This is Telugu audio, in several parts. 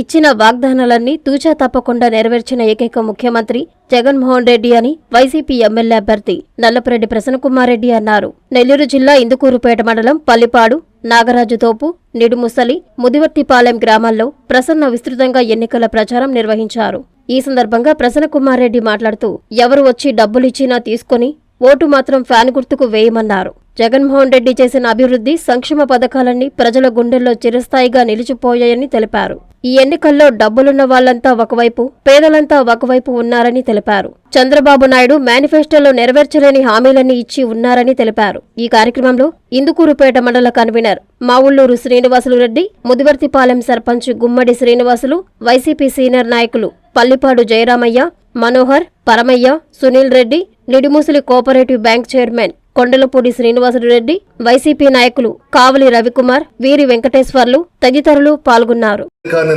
ఇచ్చిన వాగ్దానాలన్నీ తూచా తప్పకుండా నెరవేర్చిన ఏకైక ముఖ్యమంత్రి జగన్మోహన్ రెడ్డి అని వైసీపీ ఎమ్మెల్యే అభ్యర్థి నల్లపురెడ్డి ప్రసన్నకుమారెడ్డి అన్నారు. నెల్లూరు జిల్లా ఇందుకూరుపేట మండలం పల్లిపాడు నాగరాజుతోపు నిడుముసలి ముదివర్తిపాలెం గ్రామాల్లో ప్రసన్న విస్తృతంగా ఎన్నికల ప్రచారం నిర్వహించారు. ఈ సందర్భంగా ప్రసన్నకుమారెడ్డి మాట్లాడుతూ ఎవరు వచ్చి డబ్బులిచ్చినా తీసుకొని ఓటు మాత్రం ఫ్యాన్ గుర్తుకు వేయమన్నారు. జగన్మోహన్ రెడ్డి చేసిన అభివృద్ధి సంక్షేమ పథకాలన్నీ ప్రజల గుండెల్లో చిరస్థాయిగా నిలిచిపోయాయని తెలిపారు. ఈ ఎన్నికల్లో డబ్బులున్న వాళ్ళంతా ఒకవైపు పేదలంతా ఒకవైపు ఉన్నారని తెలిపారు. చంద్రబాబు నాయుడు మేనిఫెస్టోలో నెరవేర్చలేని హామీలన్నీ ఇచ్చి ఉన్నారని తెలిపారు. ఈ కార్యక్రమంలో ఇందుకూరుపేట మండల convener మావుళ్ళూరు Srinivasulu Reddy Mudivarthipalem sarpanch Gummadi Srinivasulu YCP senior నాయకులు Pallipadu Jayaramaiah Manohar Paramaiah Sunil Reddy Nidimusali cooperative bank chairman కొండలపూడి Srinivasulu Reddy YCP నాయకులు కావలి రవికుమార్ వీరి వెంకటేశ్వర్లు తదితరులు పాల్గొన్నారు.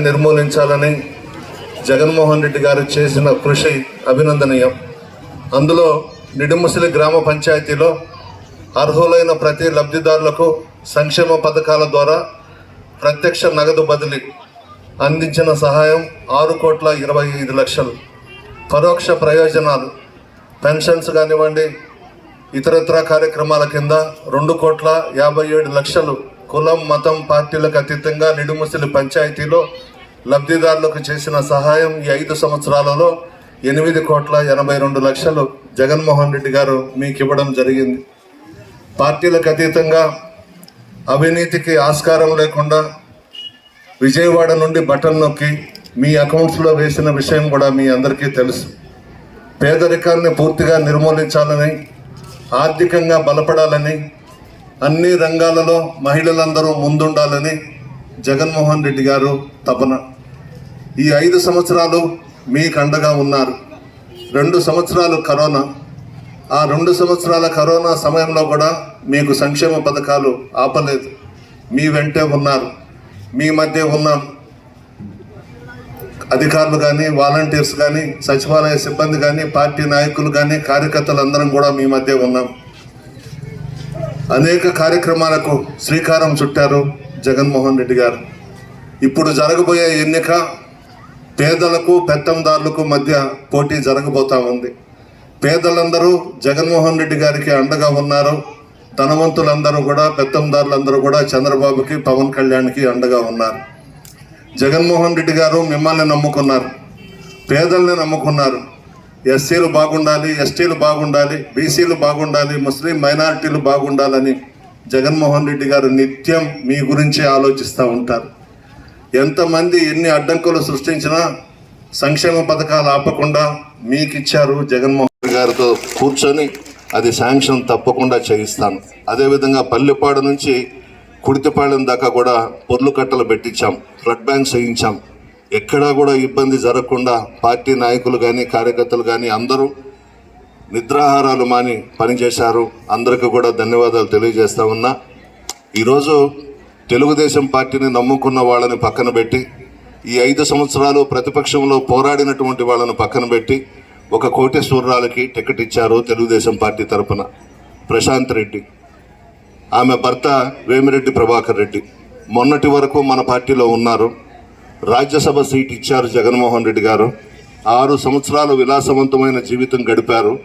నిర్మూలించాలని జగన్మోహన్ రెడ్డి గారు చేసిన కృషి అభినందనీయం. అందులో నిడుముసలి గ్రామ పంచాయతీలో అర్హులైన ప్రతి లబ్ధిదారులకు సంక్షేమ పథకాల ద్వారా ప్రత్యక్ష నగదు బదిలీ అందించిన సహాయం ఆరు కోట్ల ఇరవై ఐదు లక్షలు. పరోక్ష ప్రయోజనాలు పెన్షన్స్ కానివ్వండి ఇతరత్ర కార్యక్రమాల కింద రెండు కోట్ల యాభై ఏడు లక్షలు కులం మతం పార్టీలకు అతీతంగా నిడుముసలి పంచాయతీలో లబ్ధిదారులకు చేసిన సహాయం ఈ ఐదు సంవత్సరాలలో ఎనిమిది కోట్ల ఎనభై రెండు లక్షలు జగన్మోహన్ రెడ్డి గారు మీకు ఇవ్వడం జరిగింది. పార్టీలకు అతీతంగా అవినీతికి ఆస్కారం లేకుండా విజయవాడ నుండి బటన్ నొక్కి మీ అకౌంట్స్లో వేసిన విషయం కూడా మీ అందరికీ తెలుసు. పేదరికాన్ని పూర్తిగా నిర్మూలించాలని ఆర్థికంగా బలపడాలని అన్ని రంగాలలో మహిళలందరూ ముందుండాలని జగన్మోహన్ రెడ్డి గారు తపన. ఈ ఐదు సంవత్సరాలు మీకు అండగా ఉన్నారు. రెండు సంవత్సరాలు కరోనా. ఆ రెండు సంవత్సరాల కరోనా సమయంలో కూడా మీకు సంక్షేమ పథకాలు ఆపలేదు. మీ వెంటే ఉన్నారు. మీ మధ్య ఉన్నాం అధికారులు కానీ వాలంటీర్స్ కానీ సచివాలయ సిబ్బంది కానీ పార్టీ నాయకులు కానీ కార్యకర్తలు అందరం కూడా మీ మధ్య ఉన్నాం. అనేక కార్యక్రమాలకు శ్రీకారం చుట్టారు జగన్మోహన్ రెడ్డి గారు. ఇప్పుడు జరగబోయే ఎన్నిక పేదలకు పెత్తందారులకు మధ్య పోటీ జరగబోతా ఉంది. పేదలందరూ జగన్మోహన్ రెడ్డి గారికి అండగా ఉన్నారు. ధనవంతులందరూ కూడా పెత్తందారులందరూ కూడా చంద్రబాబుకి పవన్ కళ్యాణ్కి అండగా ఉన్నారు. జగన్మోహన్ రెడ్డి గారు మిమ్మల్ని నమ్ముకున్నారు. పేదల్ని నమ్ముకున్నారు. ఎస్సీలు బాగుండాలి ఎస్టీలు బాగుండాలి బీసీలు బాగుండాలి ముస్లిం మైనారిటీలు బాగుండాలని జగన్మోహన్ రెడ్డి గారు నిత్యం మీ గురించి ఆలోచిస్తూ ఉంటారు. ఎంతమంది ఎన్ని అడ్డంకులు సృష్టించినా సంక్షేమ పథకాలు ఆపకుండా మీకు ఇచ్చారు జగన్మోహన్ రెడ్డి గారితో కూర్చొని అది శాంక్షన్ తప్పకుండా చేయిస్తాను. అదేవిధంగా పల్లెపాడు నుంచి కుడితిపాళెం దాకా కూడా పొర్లు కట్టలు పెట్టించాం ఫ్లడ్ బ్యాంక్స్ వేయించాం. ఎక్కడా కూడా ఇబ్బంది జరగకుండా పార్టీ నాయకులు కానీ కార్యకర్తలు కానీ అందరూ నిద్రాహారాలు మాని పనిచేశారు. అందరికీ కూడా ధన్యవాదాలు తెలియజేస్తా ఉన్నా. ఈరోజు తెలుగుదేశం పార్టీని నమ్ముకున్న వాళ్ళని పక్కన పెట్టి ఈ ఐదు సంవత్సరాలు ప్రతిపక్షంలో పోరాడినటువంటి వాళ్ళను పక్కన పెట్టి ఒక కోటేశ్వరరాలకి టికెట్ ఇచ్చారు తెలుగుదేశం పార్టీ తరపున. ప్రశాంత్ రెడ్డి. ఆమె భర్త వేమిరెడ్డి ప్రభాకర్ రెడ్డి. మొన్నటి వరకు మన పార్టీలో ఉన్నారు. రాజ్యసభ సీట్ ఇచ్చారు జగన్మోహన్ రెడ్డి గారు. ఆరు సంవత్సరాలు విలాసవంతమైన జీవితం గడిపారు.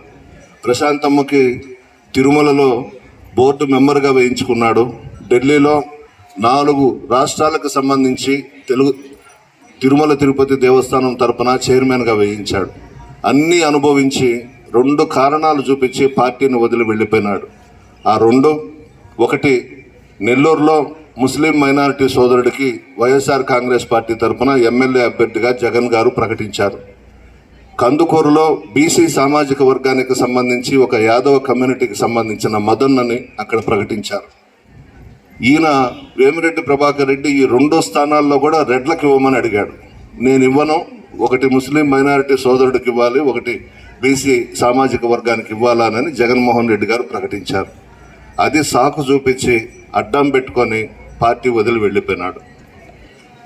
ప్రశాంతమ్మకి తిరుమలలో బోర్డు మెంబర్గా వేయించుకున్నాడు. ఢిల్లీలో నాలుగు రాష్ట్రాలకు సంబంధించి తెలుగు తిరుమల తిరుపతి దేవస్థానం తరపున చైర్మన్గా వేయించాడు. అన్నీ అనుభవించి రెండు కారణాలు చూపించి పార్టీని వదిలి వెళ్ళిపోయినాడు. ఆ రెండు ఒకటి నెల్లూరులో ముస్లిం మైనారిటీ సోదరుడికి వైఎస్ఆర్ కాంగ్రెస్ పార్టీ తరపున ఎమ్మెల్యే అభ్యర్థిగా జగన్ గారు ప్రకటించారు. కందుకూరులో బీసీ సామాజిక వర్గానికి సంబంధించి ఒక యాదవ కమ్యూనిటీకి సంబంధించిన మదన్నని అక్కడ ప్రకటించారు. ఈయన వేమిరెడ్డి ప్రభాకర్ రెడ్డి ఈ రెండో స్థానాల్లో కూడా రెడ్లకు ఇవ్వమని అడిగాడు. నేను ఇవ్వను ఒకటి ముస్లిం మైనారిటీ సోదరుడికి ఇవ్వాలి ఒకటి బీసీ సామాజిక వర్గానికి ఇవ్వాలని జగన్మోహన్ రెడ్డి గారు ప్రకటించారు. అది సాకు చూపించి అడ్డం పెట్టుకొని పార్టీ వదిలి వెళ్ళిపోయినాడు.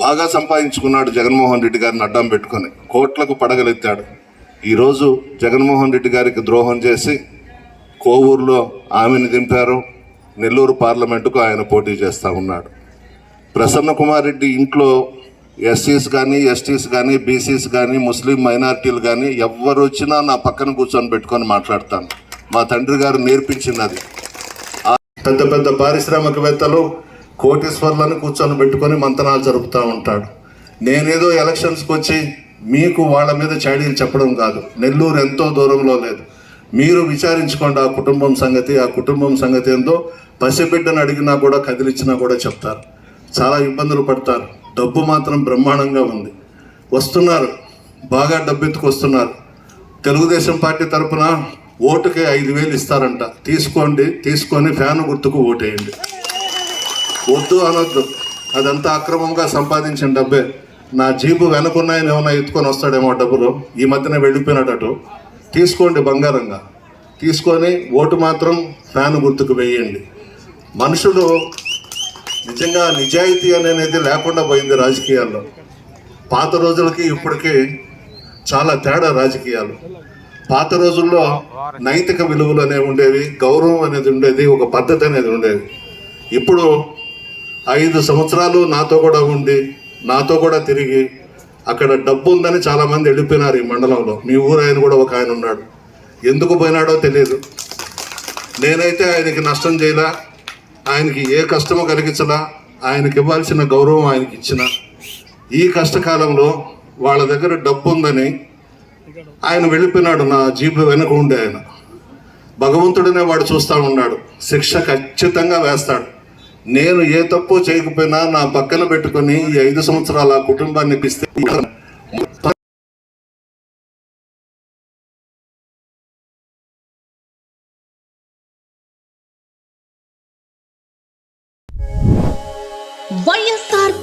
బాగా సంపాదించుకున్నాడు జగన్మోహన్ రెడ్డి గారిని అడ్డం పెట్టుకొని. కోట్లకు పడగలెత్తాడు. ఈరోజు జగన్మోహన్ రెడ్డి గారికి ద్రోహం చేసి కోవూరులో ఆమెను దింపారు. నెల్లూరు పార్లమెంటుకు ఆయన పోటీ చేస్తూ ఉన్నాడు. ప్రసన్న కుమార్ రెడ్డి ఇంట్లో ఎస్సీస్ కానీ ఎస్టీస్ కానీ బీసీస్ కానీ ముస్లిం మైనారిటీలు కానీ ఎవరు వచ్చినా నా పక్కన కూర్చొని పెట్టుకొని మాట్లాడతాను. మా తండ్రి గారు నేర్పించింది అది. పెద్ద పెద్ద పారిశ్రామికవేత్తలు కోటీశ్వర్లను కూర్చొని పెట్టుకొని మంతనాలు జరుపుతూ ఉంటాడు. నేనేదో ఎలక్షన్స్కి వచ్చి మీకు వాళ్ళ మీద చాడీలు చెప్పడం కాదు. నెల్లూరు ఎంతో దూరంలో లేదు. మీరు విచారించుకోండి ఆ కుటుంబం సంగతి. ఆ కుటుంబం సంగతి ఏందో పసిబిడ్డను అడిగినా కూడా కదిలిచ్చినా కూడా చెప్తారు. చాలా ఇబ్బందులు పడతారు. డబ్బు మాత్రం బ్రహ్మాండంగా ఉంది. వస్తున్నారు. బాగా డబ్బు ఎత్తుకొస్తున్నారు తెలుగుదేశం పార్టీ తరపున ఓటుకి ఐదు వేలు ఇస్తారంట. తీసుకోండి తీసుకొని ఫ్యాన్ గుర్తుకు ఓటేయండి. వద్దు అనొద్దు. అదంతా అక్రమంగా సంపాదించిన డబ్బే. నా జీబు వెనకున్నాయని ఏమైనా ఎత్తుకొని వస్తాడేమో డబ్బులు. ఈ మధ్యన వెళ్ళిపోయినట్టు. తీసుకోండి బంగారంగా. తీసుకొని ఓటు మాత్రం ఫ్యాన్ గుర్తుకు వేయండి. మనుషులు నిజంగా నిజాయితీ అనేది లేకుండా పోయింది రాజకీయాల్లో. పాత రోజులకి ఇప్పటికీ చాలా తేడా రాజకీయాలు. పాత రోజుల్లో నైతిక విలువలు అనేవి ఉండేవి గౌరవం అనేది ఉండేది ఒక పద్ధతి అనేది ఉండేది. ఇప్పుడు ఐదు సంవత్సరాలు నాతో కూడా ఉండి నాతో కూడా తిరిగి అక్కడ డబ్బు ఉందని చాలామంది వెళ్ళిపోయినారు ఈ మండలంలో. మీ ఊరు ఆయన కూడా ఒక ఆయన ఉన్నాడు. ఎందుకు పోయినాడో తెలియదు నేనైతే ఆయనకి నష్టం చేయలా ఆయనకి ఏ కష్టము కలిగించలా ఆయనకి ఇవ్వాల్సిన గౌరవం ఆయనకి ఇచ్చిన. ఈ కష్టకాలంలో వాళ్ళ దగ్గర డబ్బు ఉందని ఆయన వెళ్ళిపోయినాడు నా జీబు వెనక ఉండే ఆయన. భగవంతుడనే వాడు చూస్తూ ఉన్నాడు. శిక్ష ఖచ్చితంగా వేస్తాడు. నేను ఏ తప్పు చేయకపోయినా నా పక్కన పెట్టుకొని ఈ ఐదు సంవత్సరాల ఆ కుటుంబాన్ని పిస్తే వైఎస్ఆర్